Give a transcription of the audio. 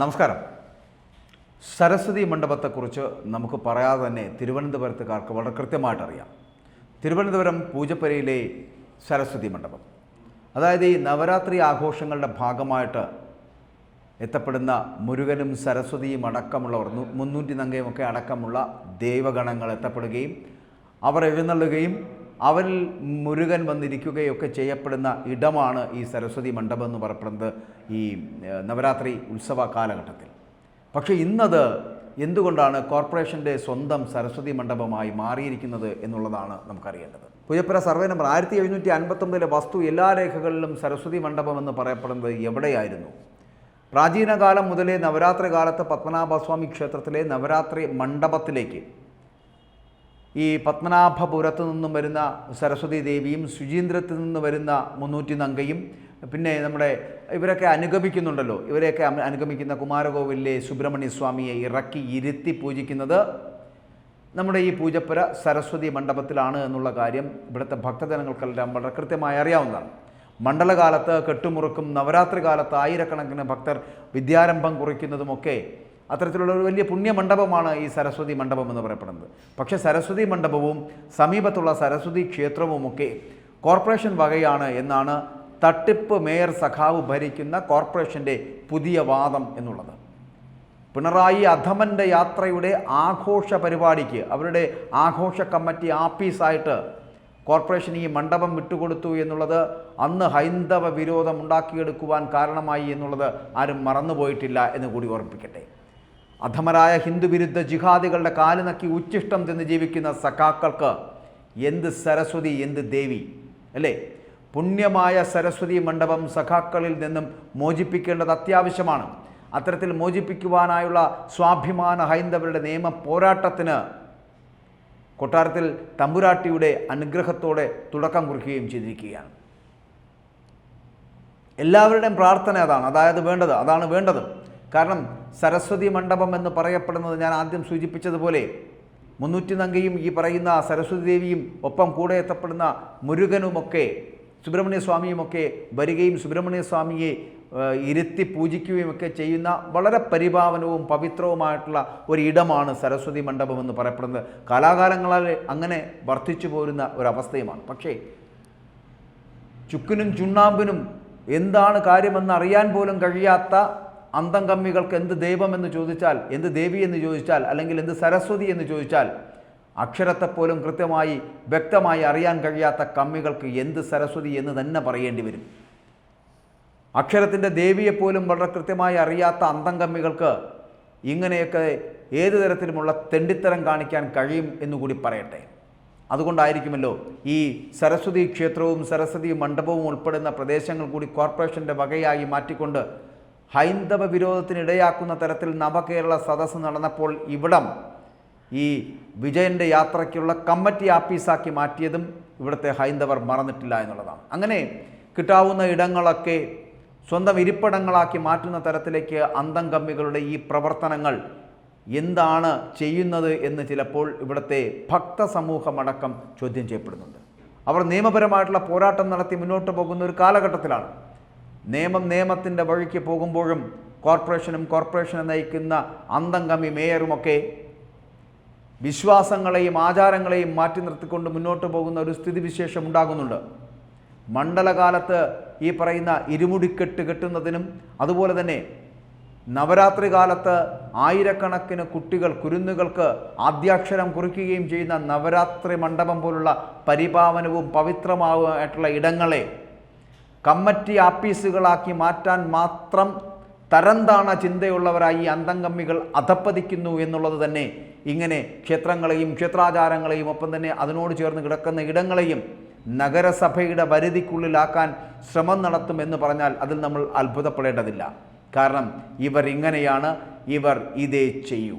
നമസ്കാരം. സരസ്വതി മണ്ഡപത്തെക്കുറിച്ച് നമുക്ക് പറയാതെ തന്നെ തിരുവനന്തപുരത്തുകാർക്ക് വളരെ കൃത്യമായിട്ട് അറിയാം തിരുവനന്തപുരം പൂജപ്പുരയിലെ സരസ്വതി മണ്ഡപം. അതായത് ഈ നവരാത്രി ആഘോഷങ്ങളുടെ ഭാഗമായിട്ട് എത്തപ്പെടുന്ന മുരുകനും സരസ്വതിയും അടക്കമുള്ളവർ മുന്നൂറ്റി നങ്കയുമൊക്കെ അടക്കമുള്ള ദൈവഗണങ്ങൾ എത്തപ്പെടുകയും അവർ എഴുന്നള്ളുകയും അവരിൽ മുരുകൻ വന്നിരിക്കുകയൊക്കെ ചെയ്യപ്പെടുന്ന ഇടമാണ് ഈ സരസ്വതി മണ്ഡപം എന്ന് പറയപ്പെടുന്നത് ഈ നവരാത്രി ഉത്സവ കാലഘട്ടത്തിൽ. പക്ഷേ ഇന്നത് എന്തുകൊണ്ടാണ് കോർപ്പറേഷന്റെ സ്വന്തം സരസ്വതി മണ്ഡപമായി മാറിയിരിക്കുന്നത് എന്നുള്ളതാണ് നമുക്കറിയേണ്ടത്. പുയപ്പുര സർവേ നമ്പർ ആയിരത്തി എഴുന്നൂറ്റി അൻപത്തൊമ്പതിലെ വസ്തു എല്ലാ രേഖകളിലും സരസ്വതി മണ്ഡപം എന്ന് പറയപ്പെടുന്നത് എവിടെയായിരുന്നു? പ്രാചീനകാലം മുതലേ നവരാത്രി കാലത്ത് പത്മനാഭസ്വാമി ക്ഷേത്രത്തിലെ നവരാത്രി മണ്ഡപത്തിലേക്ക് ഈ പത്മനാഭപുരത്ത് നിന്നും വരുന്ന സരസ്വതി ദേവിയും ശുചീന്ദ്രത്തിൽ നിന്ന് വരുന്ന മുന്നൂറ്റി നങ്കയും പിന്നെ നമ്മുടെ ഇവരൊക്കെ അനുഗമിക്കുന്നുണ്ടല്ലോ. ഇവരെയൊക്കെ അനുഗമിക്കുന്ന കുമാരകോവിലെ സുബ്രഹ്മണ്യ സ്വാമിയെ ഇറക്കി ഇരുത്തി പൂജിക്കുന്നത് നമ്മുടെ ഈ പൂജപ്പുര സരസ്വതി മണ്ഡപത്തിലാണ് എന്നുള്ള കാര്യം ഇവിടുത്തെ ഭക്തജനങ്ങൾക്കെല്ലാം വളരെ കൃത്യമായി അറിയാവുന്നതാണ്. മണ്ഡലകാലത്ത് കെട്ടുമുറുക്കും നവരാത്രി കാലത്ത് ആയിരക്കണക്കിന് ഭക്തർ വിദ്യാരംഭം കുറിക്കുന്നതുമൊക്കെ അത്തരത്തിലുള്ള ഒരു വലിയ പുണ്യമണ്ഡപമാണ് ഈ സരസ്വതി മണ്ഡപം എന്ന് പറയപ്പെടുന്നത്. പക്ഷേ സരസ്വതി മണ്ഡപവും സമീപത്തുള്ള സരസ്വതി ക്ഷേത്രവുമൊക്കെ കോർപ്പറേഷൻ വകയാണ് എന്നാണ് തട്ടിപ്പ് മേയർ സഖാവ് ഭരിക്കുന്ന കോർപ്പറേഷന്റെ പുതിയ വാദം എന്നുള്ളത്. പിണറായി അധമന്റെ യാത്രയുടെ ആഘോഷ പരിപാടിക്ക് അവരുടെ ആഘോഷ കമ്മിറ്റി ആപ്പീസായിട്ട് കോർപ്പറേഷൻ ഈ മണ്ഡപം വിട്ടുകൊടുത്തു എന്നുള്ളത് അന്ന് ഹൈന്ദവ വിരോധം ഉണ്ടാക്കിയെടുക്കുവാൻ കാരണമായി എന്നുള്ളത് ആരും മറന്നുപോയിട്ടില്ല എന്ന് കൂടി ഓർമ്മിപ്പിക്കട്ടെ. അധമരായ ഹിന്ദുവിരുദ്ധ ജിഹാദികളുടെ കാൽ നക്കി ഉച്ചിഷ്ടം തിന്ന് ജീവിക്കുന്ന സഖാക്കൾക്ക് എന്ത് സരസ്വതി എന്ത് ദേവി? അല്ലേ? പുണ്യമായ സരസ്വതി മണ്ഡപം സഖാക്കളിൽ നിന്നും മോചിപ്പിക്കേണ്ടത് അത്യാവശ്യമാണ്. അത്തരത്തിൽ മോചിപ്പിക്കുവാനായുള്ള സ്വാഭിമാന ഹൈന്ദവരുടെ നിയമ പോരാട്ടത്തിന് കൊട്ടാരത്തിൽ തമ്പുരാട്ടിയുടെ അനുഗ്രഹത്തോടെ തുടക്കം കുറിക്കുകയും ചെയ്തിരിക്കുകയാണ്. എല്ലാവരുടെയും പ്രാർത്ഥന അതാണ്. അതായത് വേണ്ടത് അതാണ് വേണ്ടത്. കാരണം സരസ്വതി മണ്ഡപം എന്ന് പറയപ്പെടുന്നത് ഞാൻ ആദ്യം സൂചിപ്പിച്ചതുപോലെ മുന്നൂറ്റി നങ്കയും ഈ പറയുന്ന സരസ്വതി ദേവിയും ഒപ്പം കൂടെ എത്തപ്പെടുന്ന മുരുകനുമൊക്കെ സുബ്രഹ്മണ്യ സ്വാമിയുമൊക്കെ വരികയും സുബ്രഹ്മണ്യ സ്വാമിയെ ഇരുത്തി പൂജിക്കുകയും ഒക്കെ ചെയ്യുന്ന വളരെ പരിപാവനവും പവിത്രവുമായിട്ടുള്ള ഒരു ഇടമാണ് സരസ്വതി മണ്ഡപം എന്ന് പറയപ്പെടുന്നത്. കാലാകാലങ്ങളാൽ അങ്ങനെ വർദ്ധിച്ചു പോരുന്ന ഒരവസ്ഥയുമാണ്. പക്ഷേ ചുക്കിനും ചുണ്ണാമ്പിനും എന്താണ് കാര്യമെന്ന് അറിയാൻ പോലും കഴിയാത്ത അന്തം കമ്മികൾക്ക് എന്ത് എന്ന് ചോദിച്ചാൽ എന്ത് ദേവി എന്ന് ചോദിച്ചാൽ അല്ലെങ്കിൽ എന്ത് സരസ്വതി എന്ന് ചോദിച്ചാൽ അക്ഷരത്തെപ്പോലും കൃത്യമായി വ്യക്തമായി അറിയാൻ കഴിയാത്ത കമ്മികൾക്ക് എന്ത് സരസ്വതി എന്ന് തന്നെ പറയേണ്ടി വരും. അക്ഷരത്തിന്റെ ദേവിയെപ്പോലും വളരെ കൃത്യമായി അറിയാത്ത അന്തംകമ്മികൾക്ക് ഇങ്ങനെയൊക്കെ ഏത് തരത്തിലുമുള്ള തെണ്ടിത്തരം കാണിക്കാൻ കഴിയും എന്നുകൂടി പറയട്ടെ. അതുകൊണ്ടായിരിക്കുമല്ലോ ഈ സരസ്വതി ക്ഷേത്രവും സരസ്വതി മണ്ഡപവും ഉൾപ്പെടുന്ന പ്രദേശങ്ങൾ കൂടി കോർപ്പറേഷന്റെ വകയായി മാറ്റിക്കൊണ്ട് ഹൈന്ദവ വിരോധത്തിനിടയാക്കുന്ന തരത്തിൽ നവകേരള സദസ്സ് നടന്നപ്പോൾ ഇവിടം ഈ വിജയന്റെ യാത്രയ്ക്കുള്ള കമ്മിറ്റി ആപ്പീസാക്കി മാറ്റിയതും ഇവിടുത്തെ ഹൈന്ദവർ മറന്നിട്ടില്ല എന്നുള്ളതാണ്. അങ്ങനെ കിട്ടാവുന്ന ഇടങ്ങളൊക്കെ സ്വന്തം ഇരിപ്പിടങ്ങളാക്കി മാറ്റുന്ന തരത്തിലേക്ക് അന്തം കമ്മികളുടെ ഈ പ്രവർത്തനങ്ങൾ എന്താണ് ചെയ്യുന്നത് എന്ന് ചിലപ്പോൾ ഇവിടുത്തെ ഭക്ത സമൂഹമടക്കം ചോദ്യം ചെയ്യപ്പെടുന്നുണ്ട്. അവർ നിയമപരമായിട്ടുള്ള പോരാട്ടം നടത്തി മുന്നോട്ട് പോകുന്ന ഒരു കാലഘട്ടത്തിലാണ്. നിയമം നിയമത്തിന്റെ വഴിക്ക് പോകുമ്പോഴും കോർപ്പറേഷനും കോർപ്പറേഷനെ നയിക്കുന്ന അന്തംഗമി മേയറുമൊക്കെ വിശ്വാസങ്ങളെയും ആചാരങ്ങളെയും മാറ്റി നിർത്തിക്കൊണ്ട് മുന്നോട്ട് പോകുന്ന ഒരു സ്ഥിതിവിശേഷം ഉണ്ടാകുന്നുണ്ട്. മണ്ഡലകാലത്ത് ഈ പറയുന്ന ഇരുമുടിക്കെട്ട് കെട്ടുന്നതിനും അതുപോലെ തന്നെ നവരാത്രി കാലത്ത് ആയിരക്കണക്കിന് കുട്ടികൾ കുരുന്നുകൾക്ക് ആദ്യാക്ഷരം കുറിക്കുകയും ചെയ്യുന്ന നവരാത്രി മണ്ഡപം പോലുള്ള പരിപാവനവും പവിത്രമായിട്ടുള്ള ഇടങ്ങളെ കമ്മിറ്റി ആപ്പീസുകളാക്കി മാറ്റാൻ മാത്രം തരംതാണ ചിന്തയുള്ളവരായി ഈ അന്തംകമ്മികൾ അധപ്പതിക്കുന്നു എന്നുള്ളത് തന്നെ ഇങ്ങനെ ക്ഷേത്രങ്ങളെയും ക്ഷേത്രാചാരങ്ങളെയും ഒപ്പം തന്നെ അതിനോട് ചേർന്ന് കിടക്കുന്ന ഇടങ്ങളെയും നഗരസഭയുടെ പരിധിക്കുള്ളിലാക്കാൻ ശ്രമം നടത്തുമെന്ന് പറഞ്ഞാൽ അതിൽ നമ്മൾ അത്ഭുതപ്പെടേണ്ടതില്ല. കാരണം ഇവർ ഇങ്ങനെയാണ് ഇവർ ഇതേ ചെയ്യൂ.